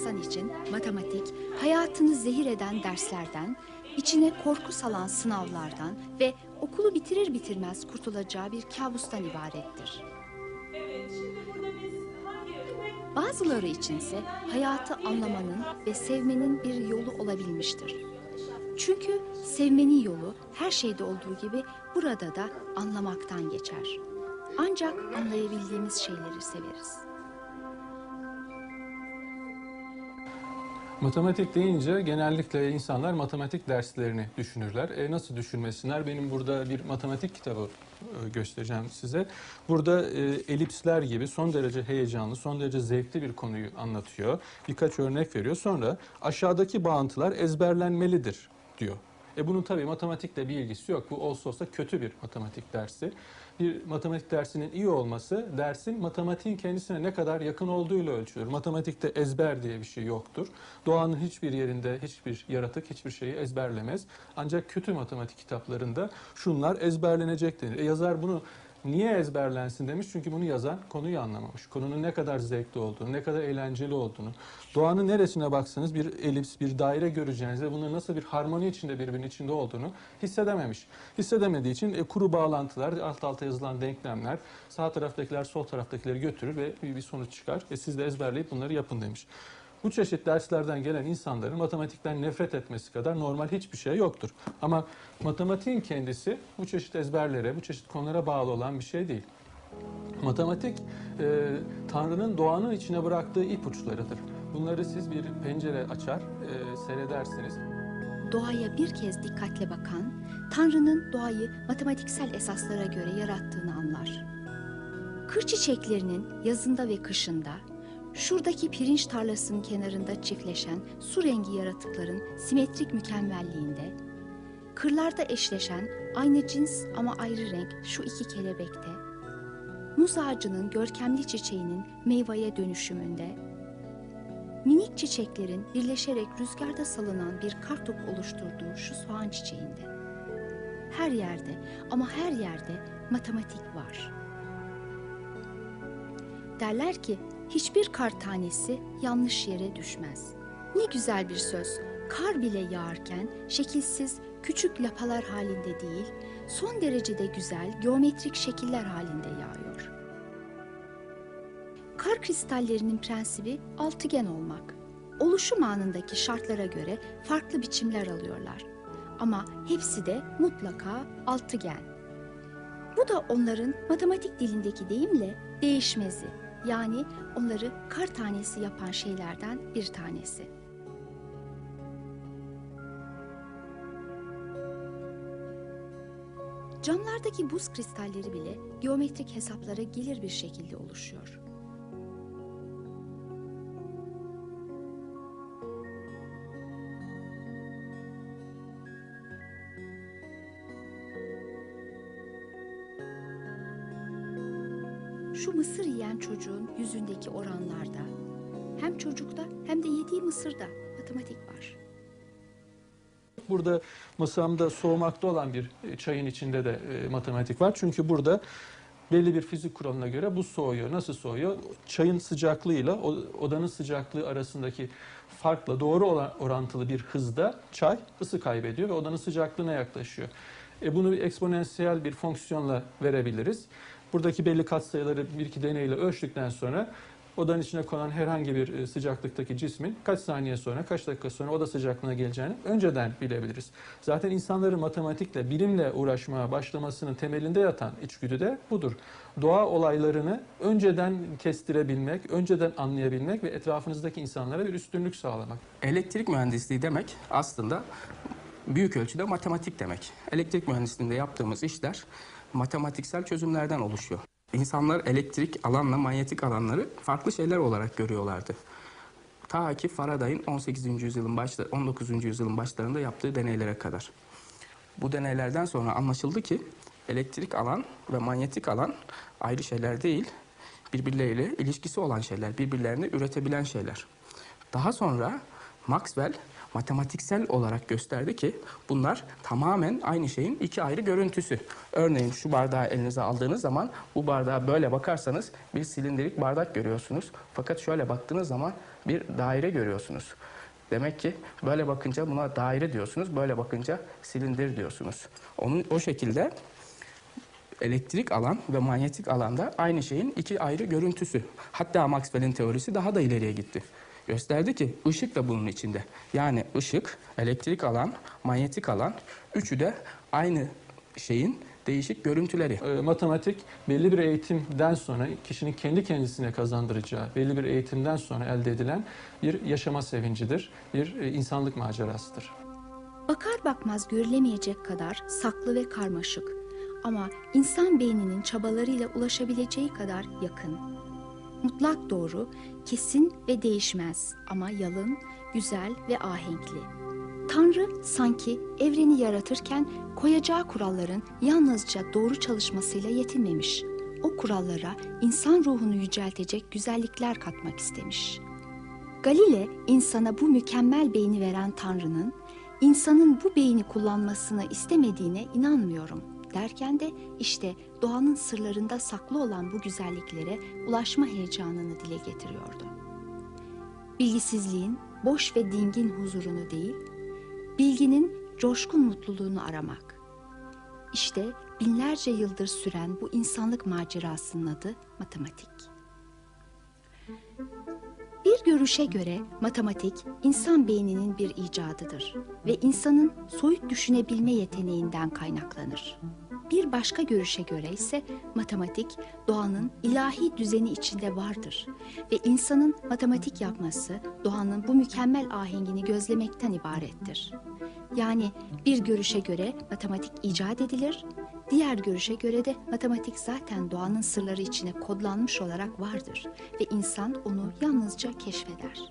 İnsan için matematik, hayatını zehir eden derslerden, içine korku salan sınavlardan ve okulu bitirir bitirmez kurtulacağı bir kabustan ibarettir. Bazıları içinse hayatı anlamanın ve sevmenin bir yolu olabilmiştir. Çünkü sevmenin yolu her şeyde olduğu gibi burada da anlamaktan geçer. Ancak anlayabildiğimiz şeyleri severiz. Matematik deyince genellikle insanlar matematik derslerini düşünürler. E nasıl düşünmesinler? Benim burada bir matematik kitabı e, göstereceğim size. Burada e, elipsler gibi son derece heyecanlı, son derece zevkli bir konuyu anlatıyor. Birkaç örnek veriyor. Sonra aşağıdaki bağıntılar ezberlenmelidir diyor. E bunun tabii matematikle bir ilgisi yok. Bu olsa olsa kötü bir matematik dersi. Bir matematik dersinin iyi olması dersin matematiğin kendisine ne kadar yakın olduğuyla ölçülür. Matematikte ezber diye bir şey yoktur. Doğanın hiçbir yerinde hiçbir yaratık hiçbir şeyi ezberlemez. Ancak kötü matematik kitaplarında şunlar ezberlenecek denir. E yazar bunu Niye ezberlensin demiş çünkü bunu yazan konuyu anlamamış. Konunun ne kadar zevkli olduğunu, ne kadar eğlenceli olduğunu. Doğanın neresine baksanız bir elips, bir daire göreceğinizde bunun nasıl bir harmoni içinde birbirinin içinde olduğunu hissedememiş. Hissedemediği için e, kuru bağlantılar, alt alta yazılan denklemler, sağ taraftakiler sol taraftakileri götürür ve bir sonuç çıkar. E, siz de ezberleyip bunları yapın demiş. Bu çeşit derslerden gelen insanların matematikten nefret etmesi kadar normal hiçbir şey yoktur. Ama matematiğin kendisi bu çeşit ezberlere, bu çeşit konulara bağlı olan bir şey değil. Matematik, e, Tanrı'nın doğanın içine bıraktığı ipuçlarıdır. Bunları siz bir pencere açar, e, seyredersiniz. Doğaya bir kez dikkatle bakan, Tanrı'nın doğayı matematiksel esaslara göre yarattığını anlar. Kır çiçeklerinin yazında ve kışında, şuradaki pirinç tarlasının kenarında çiftleşen su rengi yaratıkların simetrik mükemmelliğinde, kırlarda eşleşen aynı cins ama ayrı renk şu iki kelebekte, muz ağacının görkemli çiçeğinin meyveye dönüşümünde, minik çiçeklerin birleşerek rüzgarda salınan bir kartopu oluşturduğu şu soğan çiçeğinde. Her yerde ama her yerde matematik var. Derler ki hiçbir kar tanesi yanlış yere düşmez. Ne güzel bir söz. Kar bile yağarken şekilsiz küçük lapalar halinde değil, son derecede güzel geometrik şekiller halinde yağıyor. Kar kristallerinin prensibi altıgen olmak. Oluşum anındaki şartlara göre farklı biçimler alıyorlar. Ama hepsi de mutlaka altıgen. Bu da onların matematik dilindeki deyimle değişmezi. Yani onları kar tanesi yapan şeylerden bir tanesi. Camlardaki buz kristalleri bile geometrik hesaplara gelir bir şekilde oluşuyor. Mısırda matematik var. Burada masamda soğumakta olan bir e, çayın içinde de e, matematik var. Çünkü burada belli bir fizik kuralına göre bu soğuyor. Nasıl soğuyor? Çayın sıcaklığıyla odanın sıcaklığı arasındaki farkla doğru olan orantılı bir hızda çay ısı kaybediyor ve odanın sıcaklığına yaklaşıyor. E bunu bir eksponansiyel bir fonksiyonla verebiliriz. Buradaki belli katsayıları bir iki deneyle ölçtükten sonra odanın içine konan herhangi bir e, sıcaklıktaki cismin kaç saniye sonra, kaç dakika sonra oda sıcaklığına geleceğini önceden bilebiliriz. Zaten insanların matematikle, bilimle uğraşmaya başlamasının temelinde yatan içgüdü de budur. Doğa olaylarını önceden kestirebilmek, önceden anlayabilmek ve etrafınızdaki insanlara bir üstünlük sağlamak. Elektrik mühendisliği demek aslında büyük ölçüde matematik demek. Elektrik mühendisliğinde yaptığımız işler matematiksel çözümlerden oluşuyor. İnsanlar elektrik alanla manyetik alanları farklı şeyler olarak görüyorlardı. Ta ki Faraday'ın 18. yüzyılın başta 19. yüzyılın başlarında yaptığı deneylere kadar. Bu deneylerden sonra anlaşıldı ki elektrik alan ve manyetik alan ayrı şeyler değil, birbirleriyle ilişkisi olan şeyler, birbirlerini üretebilen şeyler. Daha sonra Maxwell matematiksel olarak gösterdi ki bunlar tamamen aynı şeyin iki ayrı görüntüsü. Örneğin şu bardağı elinize aldığınız zaman bu bardağa böyle bakarsanız bir silindirik bardak görüyorsunuz. Fakat şöyle baktığınız zaman bir daire görüyorsunuz. Demek ki böyle bakınca buna daire diyorsunuz, böyle bakınca silindir diyorsunuz. Onun o şekilde elektrik alan ve manyetik alanda aynı şeyin iki ayrı görüntüsü. Hatta Maxwell'in teorisi daha da ileriye gitti. Gösterdi ki ışık da bunun içinde. Yani ışık, elektrik alan, manyetik alan üçü de aynı şeyin değişik görüntüleri. E, matematik belli bir eğitimden sonra kişinin kendi kendisine kazandıracağı belli bir eğitimden sonra elde edilen bir yaşama sevincidir. Bir e, insanlık macerasıdır. Bakar bakmaz görülemeyecek kadar saklı ve karmaşık ama insan beyninin çabalarıyla ulaşabileceği kadar yakın. Mutlak doğru, kesin ve değişmez ama yalın, güzel ve ahenkli. Tanrı sanki evreni yaratırken koyacağı kuralların yalnızca doğru çalışmasıyla yetinmemiş. O kurallara insan ruhunu yüceltecek güzellikler katmak istemiş. Galile insana bu mükemmel beyni veren Tanrı'nın insanın bu beyni kullanmasını istemediğine inanmıyorum derken de işte doğanın sırlarında saklı olan bu güzelliklere ulaşma heyecanını dile getiriyordu. Bilgisizliğin boş ve dingin huzurunu değil, bilginin coşkun mutluluğunu aramak. İşte binlerce yıldır süren bu insanlık macerasının adı matematik. Bir görüşe göre matematik insan beyninin bir icadıdır ve insanın soyut düşünebilme yeteneğinden kaynaklanır. Bir başka görüşe göre ise matematik doğanın ilahi düzeni içinde vardır ve insanın matematik yapması doğanın bu mükemmel ahengini gözlemekten ibarettir. Yani bir görüşe göre matematik icat edilir, diğer görüşe göre de matematik zaten doğanın sırları içine kodlanmış olarak vardır ve insan onu yalnızca keşfeder.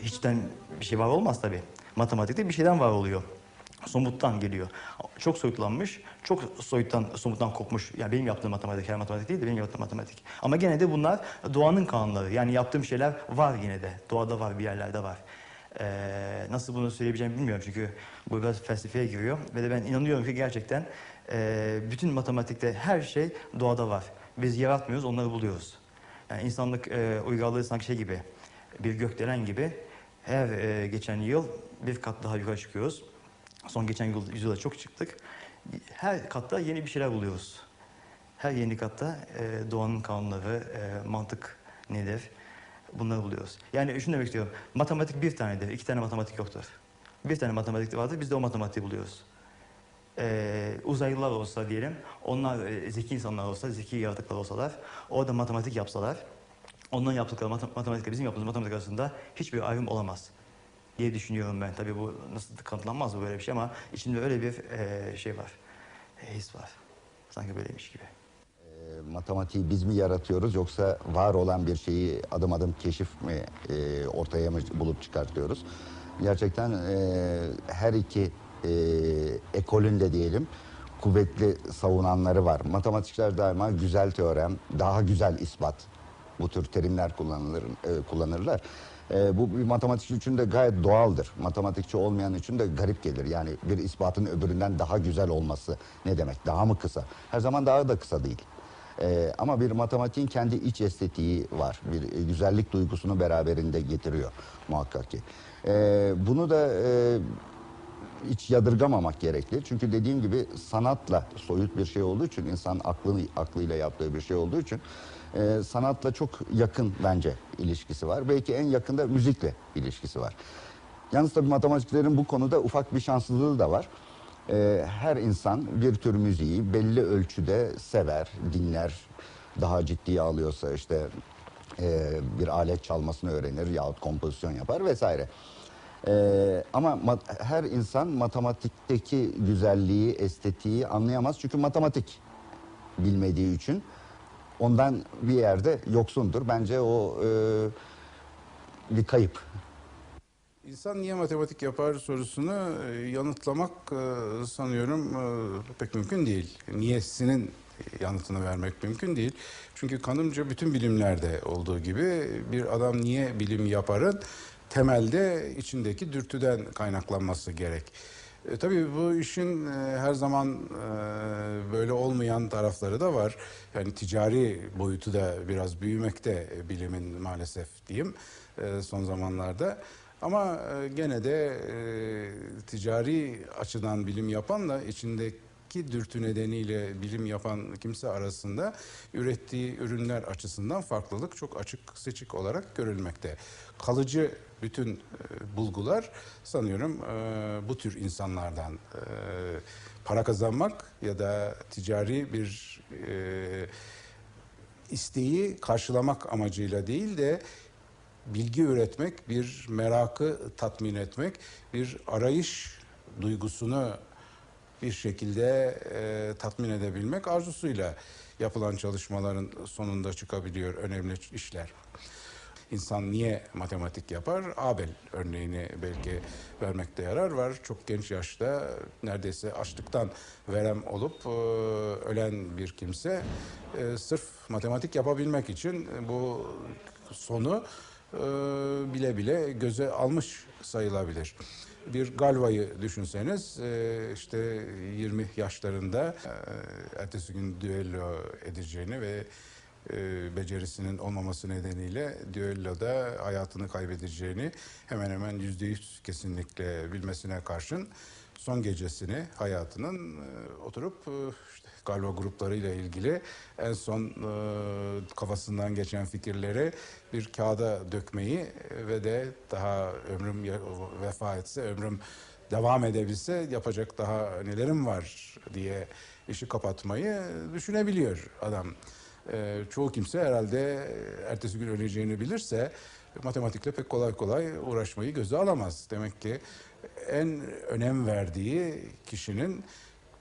hiçten bir şey var olmaz tabii. Matematikte bir şeyden var oluyor. Somuttan geliyor. Çok soyutlanmış, çok soyuttan, somuttan kopmuş. Yani benim yaptığım matematik, her matematik değil de benim yaptığım matematik. Ama gene de bunlar doğanın kanunları. Yani yaptığım şeyler var yine de. Doğada var, bir yerlerde var. Ee, nasıl bunu söyleyebileceğimi bilmiyorum çünkü bu biraz felsefeye giriyor. Ve de ben inanıyorum ki gerçekten e, bütün matematikte her şey doğada var. Biz yaratmıyoruz, onları buluyoruz. Yani insanlık e, uygarlığı sanki şey gibi, bir gökdelen gibi her e, geçen yıl bir kat daha yukarı çıkıyoruz. Son geçen yıl, yüzyılda çok çıktık. Her katta yeni bir şeyler buluyoruz. Her yeni katta e, doğanın kanunları, e, mantık nedir bunları buluyoruz. Yani şunu demek istiyorum, matematik bir tanedir, iki tane matematik yoktur. Bir tane matematik vardır, biz de o matematiği buluyoruz. Ee, uzaylılar olsa diyelim, onlar e, zeki insanlar olsa, zeki yaratıklar olsalar, orada matematik yapsalar, onların yaptıkları mat- matematikle bizim yaptığımız matematik arasında hiçbir ayrım olamaz diye düşünüyorum ben. Tabii bu nasıl kanıtlanmaz bu böyle bir şey ama içinde öyle bir e, şey var, e, his var. Sanki böyleymiş gibi. Matematiği biz mi yaratıyoruz yoksa var olan bir şeyi adım adım keşif mi e, ortaya mı bulup çıkartıyoruz? Gerçekten e, her iki e, ekolün de diyelim kuvvetli savunanları var. Matematikçiler daima güzel teorem, daha güzel ispat bu tür terimler kullanılır, e, kullanırlar. E, bu bir matematikçi için de gayet doğaldır. Matematikçi olmayan için de garip gelir. Yani bir ispatın öbüründen daha güzel olması ne demek? Daha mı kısa? Her zaman daha da kısa değil. Ee, ama bir matematiğin kendi iç estetiği var. Bir e, güzellik duygusunu beraberinde getiriyor muhakkak ki. Ee, bunu da e, hiç yadırgamamak gerekli. Çünkü dediğim gibi sanatla soyut bir şey olduğu için insan aklını aklıyla yaptığı bir şey olduğu için e, sanatla çok yakın bence ilişkisi var. Belki en yakında müzikle ilişkisi var. Yalnız tabii matematikçilerin bu konuda ufak bir şanssızlığı da var. Ee, her insan bir tür müziği belli ölçüde sever, dinler. Daha ciddiye alıyorsa işte e, bir alet çalmasını öğrenir yahut kompozisyon yapar vesaire. Ee, ama her insan matematikteki güzelliği, estetiği anlayamaz. Çünkü matematik bilmediği için ondan bir yerde yoksundur. Bence o e, bir kayıp. İnsan niye matematik yapar sorusunu e, yanıtlamak e, sanıyorum e, pek mümkün değil. Niyesinin yanıtını vermek mümkün değil. Çünkü kanımca bütün bilimlerde olduğu gibi bir adam niye bilim yaparın temelde içindeki dürtüden kaynaklanması gerek. E, tabii bu işin e, her zaman e, böyle olmayan tarafları da var. Yani ticari boyutu da biraz büyümekte bilimin maalesef diyeyim e, son zamanlarda. Ama e, gene de e, ticari açıdan bilim yapanla içindeki dürtü nedeniyle bilim yapan kimse arasında ürettiği ürünler açısından farklılık çok açık seçik olarak görülmekte. Kalıcı bütün e, bulgular sanıyorum e, bu tür insanlardan e, para kazanmak ya da ticari bir e, isteği karşılamak amacıyla değil de bilgi üretmek, bir merakı tatmin etmek, bir arayış duygusunu bir şekilde e, tatmin edebilmek arzusuyla yapılan çalışmaların sonunda çıkabiliyor önemli işler. İnsan niye matematik yapar? Abel örneğini belki vermekte yarar var. Çok genç yaşta neredeyse açlıktan verem olup e, ölen bir kimse e, sırf matematik yapabilmek için bu sonu bile bile göze almış sayılabilir. Bir Galva'yı düşünseniz e, işte 20 yaşlarında e, ertesi gün düello edeceğini ve becerisinin olmaması nedeniyle düelloda hayatını kaybedeceğini hemen hemen yüzde yüz kesinlikle bilmesine karşın son gecesini hayatının oturup e, Galva gruplarıyla ilgili en son e, kafasından geçen fikirleri bir kağıda dökmeyi ve de daha ömrüm vefa etse ömrüm devam edebilse yapacak daha nelerim var diye işi kapatmayı düşünebiliyor adam. Ee, çoğu kimse herhalde ertesi gün öleceğini bilirse matematikle pek kolay kolay uğraşmayı göze alamaz. Demek ki en önem verdiği kişinin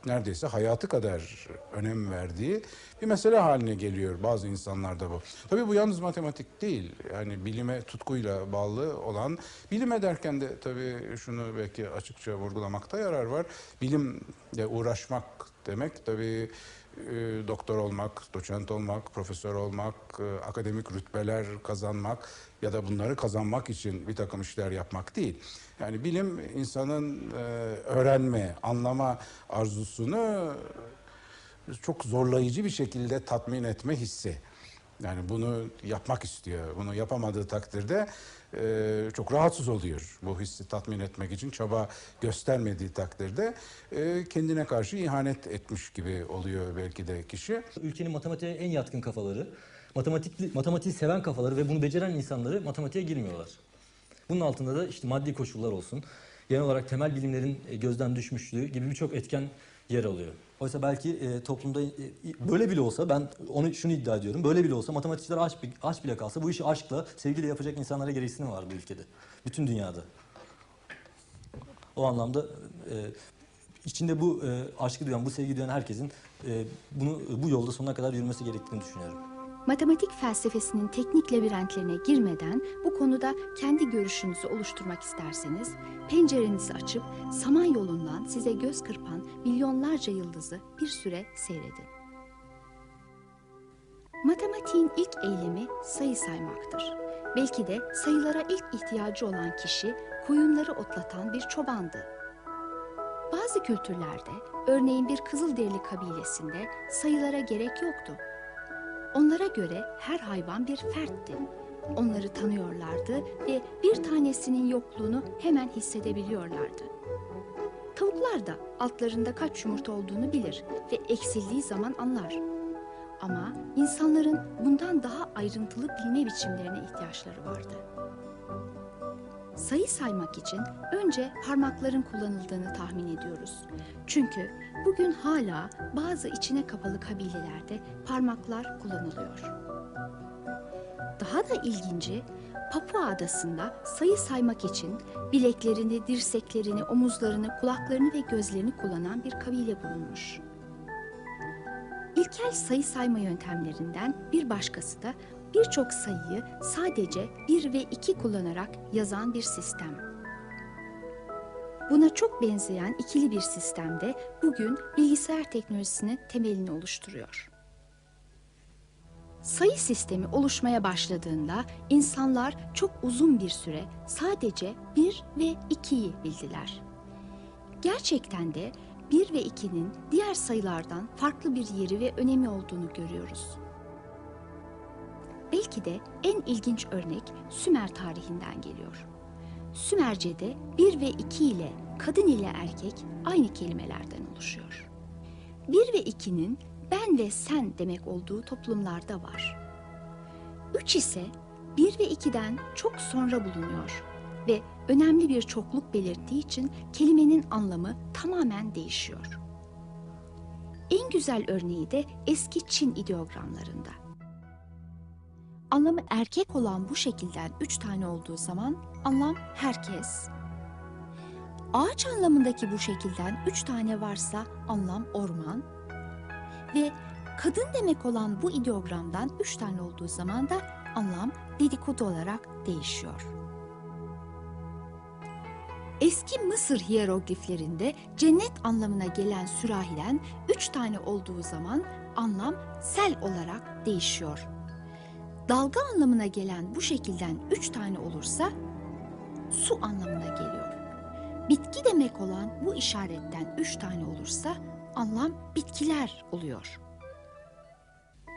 neredeyse hayatı kadar önem verdiği bir mesele haline geliyor bazı insanlarda bu. Tabii bu yalnız matematik değil. Yani bilime tutkuyla bağlı olan, bilime derken de tabii şunu belki açıkça vurgulamakta yarar var. Bilimle uğraşmak demek tabii e, doktor olmak, doçent olmak, profesör olmak, e, akademik rütbeler kazanmak ya da bunları kazanmak için bir takım işler yapmak değil. Yani bilim insanın e, öğrenme, anlama arzusunu çok zorlayıcı bir şekilde tatmin etme hissi. Yani bunu yapmak istiyor. Bunu yapamadığı takdirde e, çok rahatsız oluyor. Bu hissi tatmin etmek için çaba göstermediği takdirde e, kendine karşı ihanet etmiş gibi oluyor belki de kişi. Ülkenin matematiğe en yatkın kafaları, matematikli, matematiği seven kafaları ve bunu beceren insanları matematiğe girmiyorlar. Bunun altında da işte maddi koşullar olsun, genel olarak temel bilimlerin gözden düşmüşlüğü gibi birçok etken yer alıyor. Oysa belki e, toplumda e, böyle bile olsa ben onu şunu iddia ediyorum. Böyle bile olsa matematikçiler aç, aç bile kalsa bu işi aşkla, sevgiyle yapacak insanlara gereksinim var bu ülkede. Bütün dünyada. O anlamda e, içinde bu e, aşkı duyan, bu sevgi duyan herkesin e, bunu bu yolda sonuna kadar yürümesi gerektiğini düşünüyorum. Matematik felsefesinin teknik labirentlerine girmeden bu konuda kendi görüşünüzü oluşturmak isterseniz pencerenizi açıp Samanyolu'ndan size göz kırpan milyonlarca yıldızı bir süre seyredin. Matematiğin ilk eylemi sayı saymaktır. Belki de sayılara ilk ihtiyacı olan kişi koyunları otlatan bir çobandı. Bazı kültürlerde, örneğin bir Kızılderili kabilesinde sayılara gerek yoktu. Onlara göre her hayvan bir fertti. Onları tanıyorlardı ve bir tanesinin yokluğunu hemen hissedebiliyorlardı. Tavuklar da altlarında kaç yumurta olduğunu bilir ve eksildiği zaman anlar. Ama insanların bundan daha ayrıntılı bilme biçimlerine ihtiyaçları vardı. Sayı saymak için önce parmakların kullanıldığını tahmin ediyoruz. Çünkü bugün hala bazı içine kapalı kabilelerde parmaklar kullanılıyor. Daha da ilginci, Papua adasında sayı saymak için bileklerini, dirseklerini, omuzlarını, kulaklarını ve gözlerini kullanan bir kabile bulunmuş. İlkel sayı sayma yöntemlerinden bir başkası da birçok sayıyı sadece bir ve iki kullanarak yazan bir sistem. Buna çok benzeyen ikili bir sistemde bugün bilgisayar teknolojisinin temelini oluşturuyor. Sayı sistemi oluşmaya başladığında insanlar çok uzun bir süre sadece 1 ve 2'yi bildiler. Gerçekten de 1 ve 2'nin diğer sayılardan farklı bir yeri ve önemi olduğunu görüyoruz. Belki de en ilginç örnek Sümer tarihinden geliyor. Sümerce'de 1 ve 2 ile kadın ile erkek aynı kelimelerden oluşuyor. 1 ve 2'nin ben ve sen demek olduğu toplumlarda var. 3 ise 1 ve 2'den çok sonra bulunuyor ve önemli bir çokluk belirttiği için kelimenin anlamı tamamen değişiyor. En güzel örneği de eski Çin ideogramlarında. Anlamı erkek olan bu şekilden üç tane olduğu zaman anlam herkes. Ağaç anlamındaki bu şekilden üç tane varsa anlam orman. Ve kadın demek olan bu ideogramdan üç tane olduğu zaman da anlam dedikodu olarak değişiyor. Eski Mısır hiyerogliflerinde cennet anlamına gelen sürahiden üç tane olduğu zaman anlam sel olarak değişiyor. Dalga anlamına gelen bu şekilden üç tane olursa su anlamına geliyor. Bitki demek olan bu işaretten üç tane olursa anlam bitkiler oluyor.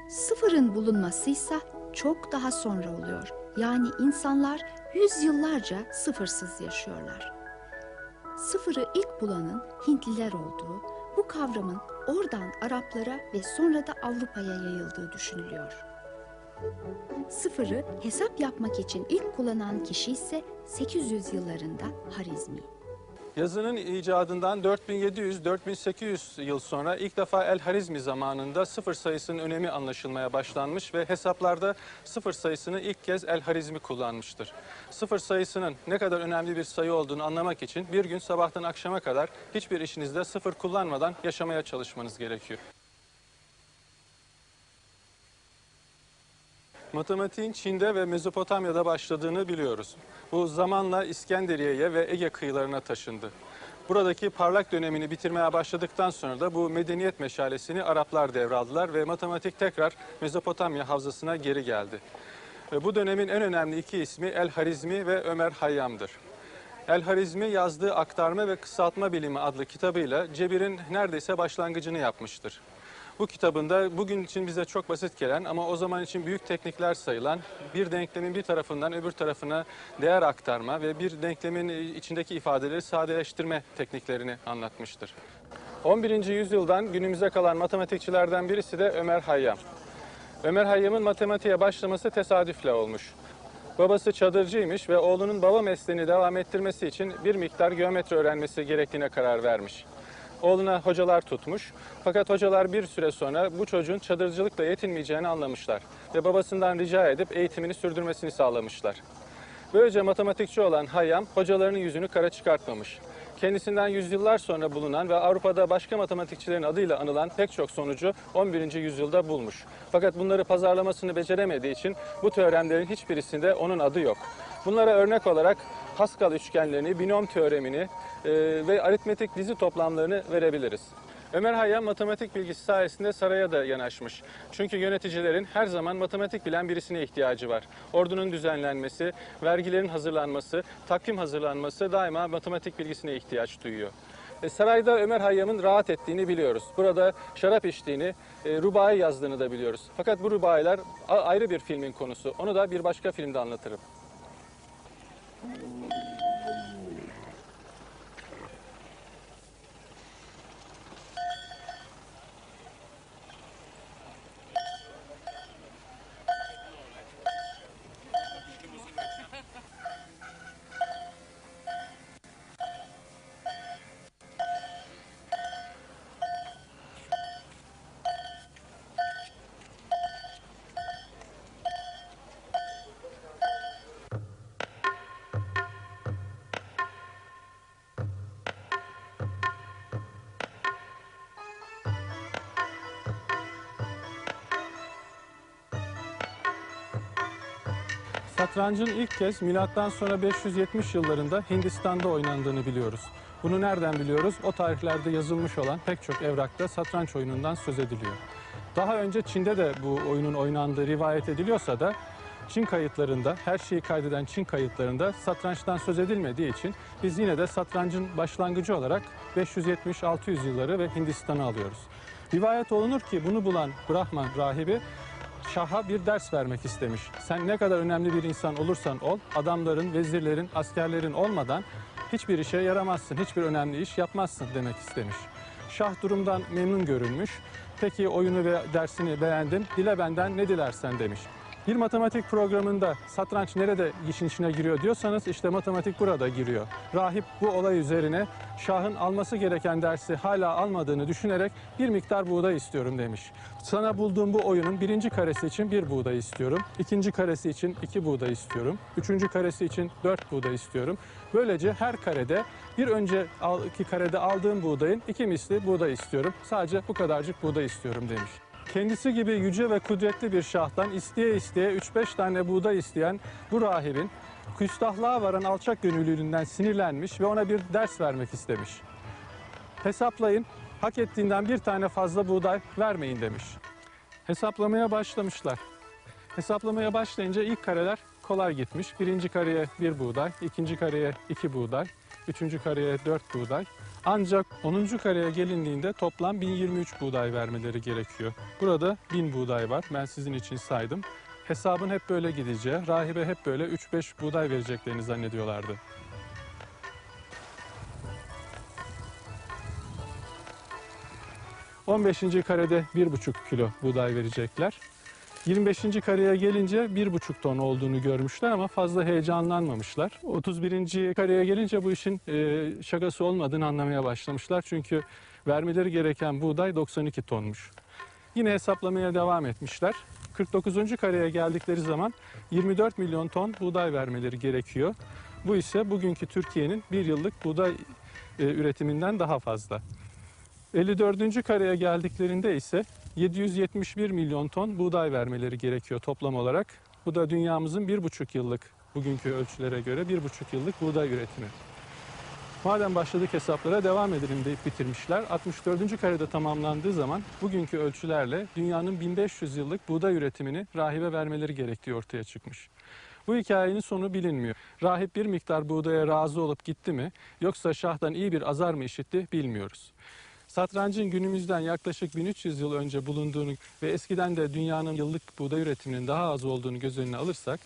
Sıfırın bulunmasıysa çok daha sonra oluyor. Yani insanlar yüzyıllarca sıfırsız yaşıyorlar. Sıfırı ilk bulanın Hintliler olduğu, bu kavramın oradan Araplara ve sonra da Avrupa'ya yayıldığı düşünülüyor. Sıfırı hesap yapmak için ilk kullanan kişi ise 800 yıllarında Harizmi. Yazının icadından 4700-4800 yıl sonra ilk defa El Harizmi zamanında sıfır sayısının önemi anlaşılmaya başlanmış ve hesaplarda sıfır sayısını ilk kez El Harizmi kullanmıştır. Sıfır sayısının ne kadar önemli bir sayı olduğunu anlamak için bir gün sabahtan akşama kadar hiçbir işinizde sıfır kullanmadan yaşamaya çalışmanız gerekiyor. Matematiğin Çin'de ve Mezopotamya'da başladığını biliyoruz. Bu zamanla İskenderiye'ye ve Ege kıyılarına taşındı. Buradaki parlak dönemini bitirmeye başladıktan sonra da bu medeniyet meşalesini Araplar devraldılar ve matematik tekrar Mezopotamya havzasına geri geldi. Bu dönemin en önemli iki ismi El Harizmi ve Ömer Hayyam'dır. El Harizmi yazdığı Aktarma ve Kısaltma Bilimi adlı kitabıyla cebirin neredeyse başlangıcını yapmıştır. Bu kitabında bugün için bize çok basit gelen ama o zaman için büyük teknikler sayılan bir denklemin bir tarafından öbür tarafına değer aktarma ve bir denklemin içindeki ifadeleri sadeleştirme tekniklerini anlatmıştır. 11. yüzyıldan günümüze kalan matematikçilerden birisi de Ömer Hayyam. Ömer Hayyam'ın matematiğe başlaması tesadüfle olmuş. Babası çadırcıymış ve oğlunun baba mesleğini devam ettirmesi için bir miktar geometri öğrenmesi gerektiğine karar vermiş. Oğluna hocalar tutmuş. Fakat hocalar bir süre sonra bu çocuğun çadırcılıkla yetinmeyeceğini anlamışlar ve babasından rica edip eğitimini sürdürmesini sağlamışlar. Böylece matematikçi olan Hayyam hocalarının yüzünü kara çıkartmamış. Kendisinden yüzyıllar sonra bulunan ve Avrupa'da başka matematikçilerin adıyla anılan pek çok sonucu 11. yüzyılda bulmuş. Fakat bunları pazarlamasını beceremediği için bu teoremlerin hiçbirisinde onun adı yok. Bunlara örnek olarak Pascal üçgenlerini, binom teoremini e, ve aritmetik dizi toplamlarını verebiliriz. Ömer Hayyam matematik bilgisi sayesinde saraya da yanaşmış. Çünkü yöneticilerin her zaman matematik bilen birisine ihtiyacı var. Ordunun düzenlenmesi, vergilerin hazırlanması, takvim hazırlanması daima matematik bilgisine ihtiyaç duyuyor. E, sarayda Ömer Hayyam'ın rahat ettiğini biliyoruz. Burada şarap içtiğini, e, rubai yazdığını da biliyoruz. Fakat bu rubailer ayrı bir filmin konusu. Onu da bir başka filmde anlatırım. Satrancın ilk kez milattan sonra 570 yıllarında Hindistan'da oynandığını biliyoruz. Bunu nereden biliyoruz? O tarihlerde yazılmış olan pek çok evrakta satranç oyunundan söz ediliyor. Daha önce Çin'de de bu oyunun oynandığı rivayet ediliyorsa da Çin kayıtlarında, her şeyi kaydeden Çin kayıtlarında satrançtan söz edilmediği için biz yine de satrancın başlangıcı olarak 570-600 yılları ve Hindistan'ı alıyoruz. Rivayet olunur ki bunu bulan Brahman rahibi Şah'a bir ders vermek istemiş. Sen ne kadar önemli bir insan olursan ol, adamların, vezirlerin, askerlerin olmadan hiçbir işe yaramazsın, hiçbir önemli iş yapmazsın demek istemiş. Şah durumdan memnun görünmüş. Peki oyunu ve dersini beğendim, dile benden ne dilersen demiş. Bir matematik programında satranç nerede işin içine giriyor diyorsanız işte matematik burada giriyor. Rahip bu olay üzerine Şah'ın alması gereken dersi hala almadığını düşünerek bir miktar buğday istiyorum demiş. Sana bulduğum bu oyunun birinci karesi için bir buğday istiyorum. ikinci karesi için iki buğday istiyorum. Üçüncü karesi için dört buğday istiyorum. Böylece her karede bir önceki karede aldığım buğdayın iki misli buğday istiyorum. Sadece bu kadarcık buğday istiyorum demiş. Kendisi gibi yüce ve kudretli bir şahtan isteye isteye 3-5 tane buğday isteyen bu rahibin küstahlığa varan alçak gönüllülüğünden sinirlenmiş ve ona bir ders vermek istemiş. Hesaplayın, hak ettiğinden bir tane fazla buğday vermeyin demiş. Hesaplamaya başlamışlar. Hesaplamaya başlayınca ilk kareler kolay gitmiş. Birinci kareye bir buğday, ikinci kareye iki buğday, üçüncü kareye dört buğday. Ancak 10. kareye gelindiğinde toplam 1023 buğday vermeleri gerekiyor. Burada 1000 buğday var. Ben sizin için saydım. Hesabın hep böyle gideceği, rahibe hep böyle 3-5 buğday vereceklerini zannediyorlardı. ...15. karede 1,5 kilo buğday verecekler. 25. kareye gelince 1,5 ton olduğunu görmüşler ama fazla heyecanlanmamışlar. 31. kareye gelince bu işin e, şakası olmadığını anlamaya başlamışlar. Çünkü vermeleri gereken buğday 92 tonmuş. Yine hesaplamaya devam etmişler. 49. kareye geldikleri zaman 24 milyon ton buğday vermeleri gerekiyor. Bu ise bugünkü Türkiye'nin bir yıllık buğday e, üretiminden daha fazla. 54. kareye geldiklerinde ise 771 milyon ton buğday vermeleri gerekiyor toplam olarak. Bu da dünyamızın bir buçuk yıllık bugünkü ölçülere göre bir buçuk yıllık buğday üretimi. Madem başladık hesaplara devam edelim deyip bitirmişler. 64. karede tamamlandığı zaman bugünkü ölçülerle dünyanın 1500 yıllık buğday üretimini rahibe vermeleri gerektiği ortaya çıkmış. Bu hikayenin sonu bilinmiyor. Rahip bir miktar buğdaya razı olup gitti mi yoksa şahdan iyi bir azar mı işitti bilmiyoruz. Satrancın günümüzden yaklaşık 1300 yıl önce bulunduğunu ve eskiden de dünyanın yıllık buğday üretiminin daha az olduğunu göz önüne alırsak,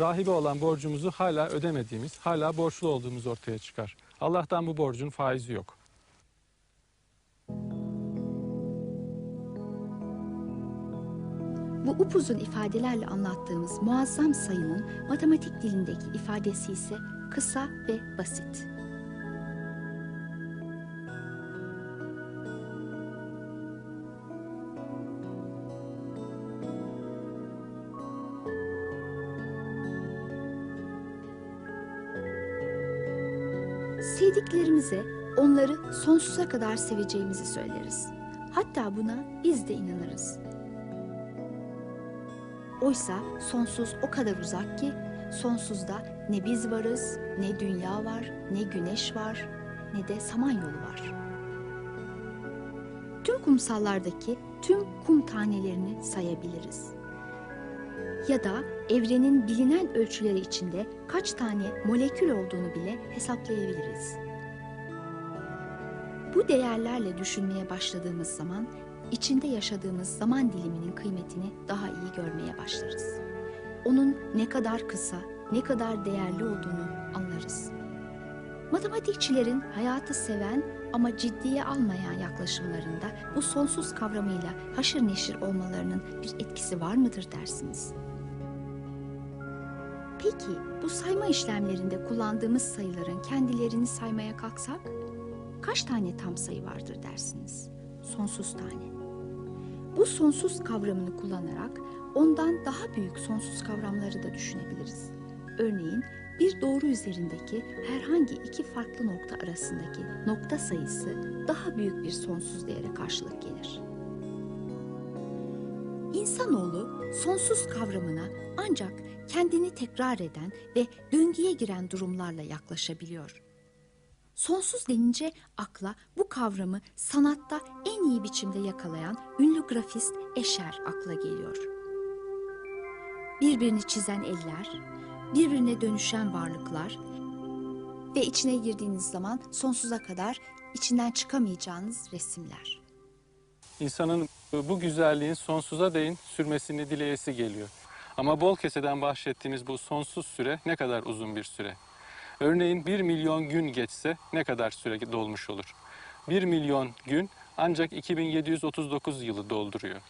rahibe olan borcumuzu hala ödemediğimiz, hala borçlu olduğumuz ortaya çıkar. Allah'tan bu borcun faizi yok. Bu upuzun ifadelerle anlattığımız muazzam sayının matematik dilindeki ifadesi ise kısa ve basit. Sevdiklerimize onları sonsuza kadar seveceğimizi söyleriz. Hatta buna biz de inanırız. Oysa sonsuz o kadar uzak ki sonsuzda ne biz varız, ne dünya var, ne güneş var, ne de samanyolu var. Tüm kumsallardaki tüm kum tanelerini sayabiliriz. Ya da evrenin bilinen ölçüleri içinde kaç tane molekül olduğunu bile hesaplayabiliriz. Bu değerlerle düşünmeye başladığımız zaman içinde yaşadığımız zaman diliminin kıymetini daha iyi görmeye başlarız. Onun ne kadar kısa, ne kadar değerli olduğunu anlarız. Matematikçilerin hayatı seven ama ciddiye almayan yaklaşımlarında bu sonsuz kavramıyla haşır neşir olmalarının bir etkisi var mıdır dersiniz? Peki bu sayma işlemlerinde kullandığımız sayıların kendilerini saymaya kalksak kaç tane tam sayı vardır dersiniz? Sonsuz tane. Bu sonsuz kavramını kullanarak ondan daha büyük sonsuz kavramları da düşünebiliriz. Örneğin bir doğru üzerindeki herhangi iki farklı nokta arasındaki nokta sayısı daha büyük bir sonsuz değere karşılık gelir. İnsanoğlu sonsuz kavramına ancak kendini tekrar eden ve döngüye giren durumlarla yaklaşabiliyor. Sonsuz denince akla bu kavramı sanatta en iyi biçimde yakalayan ünlü grafist eşer akla geliyor. Birbirini çizen eller, birbirine dönüşen varlıklar ve içine girdiğiniz zaman sonsuza kadar içinden çıkamayacağınız resimler. İnsanın bu güzelliğin sonsuza değin sürmesini dileyesi geliyor. Ama bol keseden bahsettiğimiz bu sonsuz süre ne kadar uzun bir süre? Örneğin 1 milyon gün geçse ne kadar süre dolmuş olur? 1 milyon gün ancak 2739 yılı dolduruyor.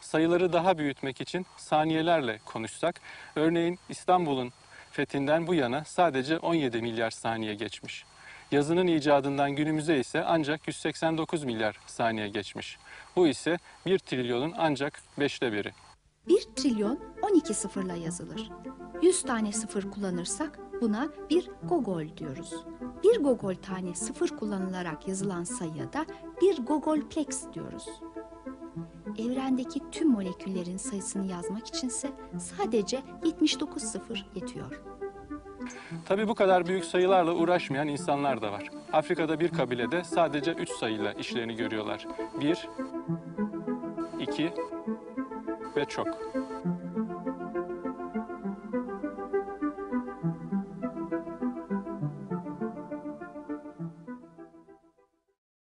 Sayıları daha büyütmek için saniyelerle konuşsak, örneğin İstanbul'un fethinden bu yana sadece 17 milyar saniye geçmiş. Yazının icadından günümüze ise ancak 189 milyar saniye geçmiş. Bu ise 1 trilyonun ancak beşte biri. 1 trilyon 12 sıfırla yazılır. 100 tane sıfır kullanırsak buna bir gogol diyoruz. Bir gogol tane sıfır kullanılarak yazılan sayıya da bir gogolplex diyoruz. Evrendeki tüm moleküllerin sayısını yazmak içinse sadece 79 sıfır yetiyor. Tabi bu kadar büyük sayılarla uğraşmayan insanlar da var. Afrika'da bir kabilede sadece 3 sayıyla işlerini görüyorlar. 1, 2 ve çok.